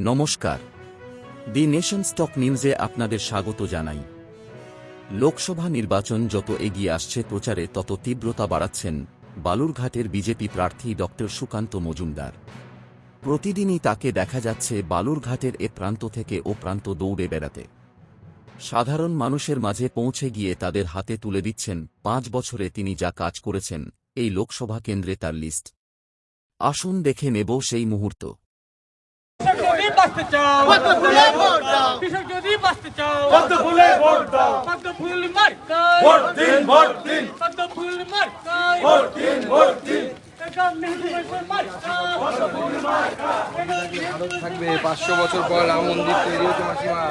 নমস্কার। দি nation stock নিউজে আপনাদের স্বাগত জানাই। লোকসভা নির্বাচন যত এগিয়ে আসছে প্রচারে তত তীব্রতা বাড়াচ্ছেন বালুরঘাটের বিজেপি প্রার্থী ড. সুকান্ত মজুমদার। প্রতিদিনই তাকে দেখা যাচ্ছে বালুরঘাটের এ প্রান্ত থেকে ও প্রান্ত দৌড়ে বেড়াতে। সাধারণ মানুষের মাঝে পৌঁছে গিয়ে তাদের হাতে তুলে দিচ্ছেন পাঁচ বছরে তিনি যা কাজ করেছেন, এই লোকসভা কেন্দ্রে তার লিস্ট। আসুন দেখে নেব সেই মুহূর্ত। বাঁচতে চাও। পদ্ম ফুলে ভোট দাও কৃষক যদি বাঁচতে চাও। পদ্ম ফুলে ভোট দাও। পদ্ম ফুল মার্কায়। ভোট দিন ভোট দিন। পদ্ম ফুল মার্কায়। ভোট দিন ভোট দিন। থাকবে পাঁচশো বছর পর রাম মন্দির তৈরি হচ্ছে মাসিমা।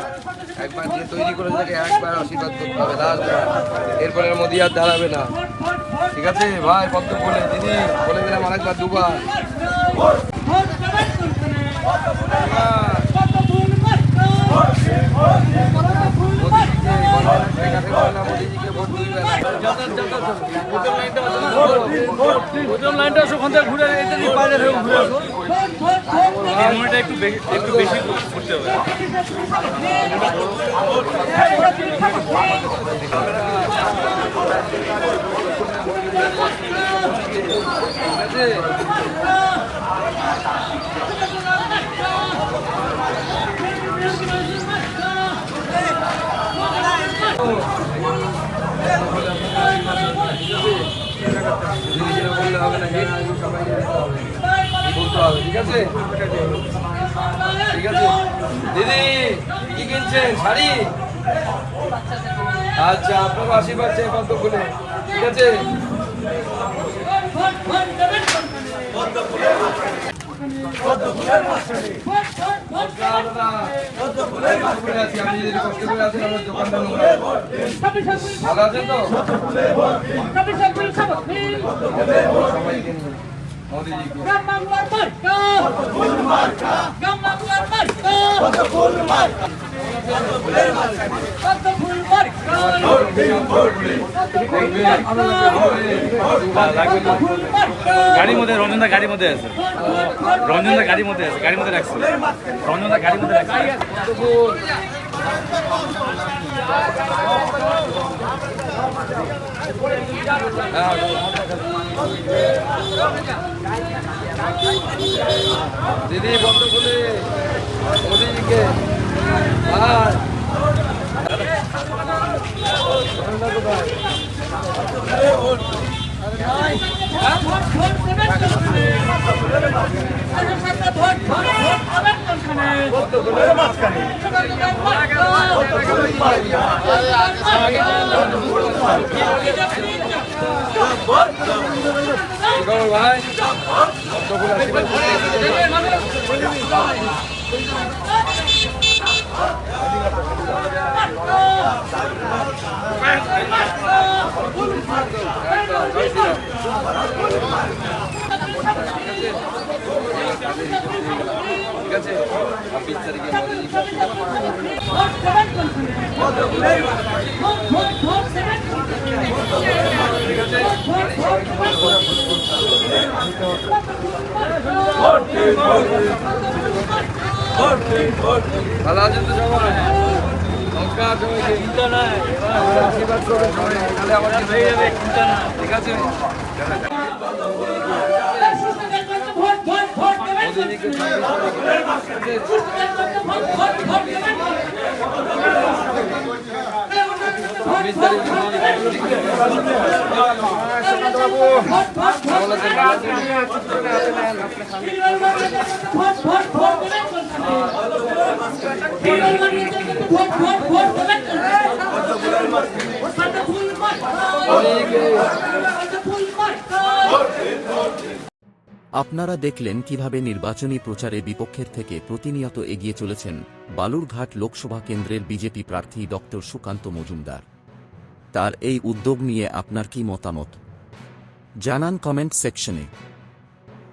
একবার যে তৈরি করে থাকে একবার আশীর্বাদ করতে হবে লাস্ট এরপরে মোদি আর দাঁড়াবে না। ঠিক আছে? ভাই পদ্ম বলে দিদি বলে দিলাম আরেকবার দুবার। লাইনটা আসো ওখান থেকে ঘুরে এটা দিয়ে বাইরে হয়ে ঘুরে এটা একটু একটু বেশি করতে হবে ঠিক আছে দিদি যেটা বললে হবে না হেড সবাই যেতে হবে বলতে হবে ঠিক আছে ঠিক আছে দিদি কি কিনছেন শাড়ি আচ্ছা আপনার আশীর্বাদ চাই পদ্ম ঠিক আছে ভোট ভোট দাদা, পদ্ম ফুলে আছি আপনি যদি কষ্ট করে আছেন আমার দোকানটা নোংরা ভালো আছেন তো ছাব্বিশ ছাব্বিশ ছাব্বিশ সবাই গাড়ির মধ্যে, রঞ্জনদা গাড়ির মধ্যে আছে। রঞ্জনদা গাড়ির মধ্যে আছে, গাড়ির মধ্যে রাখছে। রঞ্জনদা গাড়ির মধ্যে দিদি, বন্ধ করে মোদিজিকে আর ভাই পদ্ম ফুল আশীর্বাদ করতে ঠিক ভালো আছেন তো সবাই নমস্কার সবাইকে চিন্তা নাই আশীর্বাদ সবাই তাহলে আমাকে হয়ে যাবে চিন্তা না ঠিক আছে ভোট ভোট ভোট দেবেন মোদিজিকে ছাব্বিশ তারিখে ছাব্বিশ তারিখে মোদিজিকে ভালো আছেন ভালো আছেন আপনারা দেখলেন কীভাবে নির্বাচনী প্রচারে বিপক্ষের থেকে প্রতিনিয়ত এগিয়ে চলেছেন বালুরঘাট লোকসভা কেন্দ্রের বিজেপি প্রার্থী ড. সুকান্ত মজুমদার। তার এই উদ্যোগ নিয়ে আপনার কি মতামত? জানান কমেন্ট সেকশনে।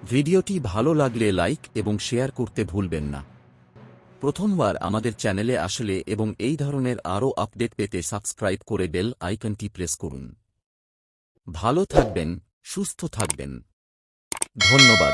ভিডিওটি ভালো লাগলে লাইক এবং শেয়ার করতে ভুলবেন না। প্রথমবার আমাদের চ্যানেলে আসলে এবং এই ধরনের আরও আপডেট পেতে সাবস্ক্রাইব করে বেল আইকনটি প্রেস করুন। ভালো থাকবেন, সুস্থ থাকবেন। ধন্যবাদ।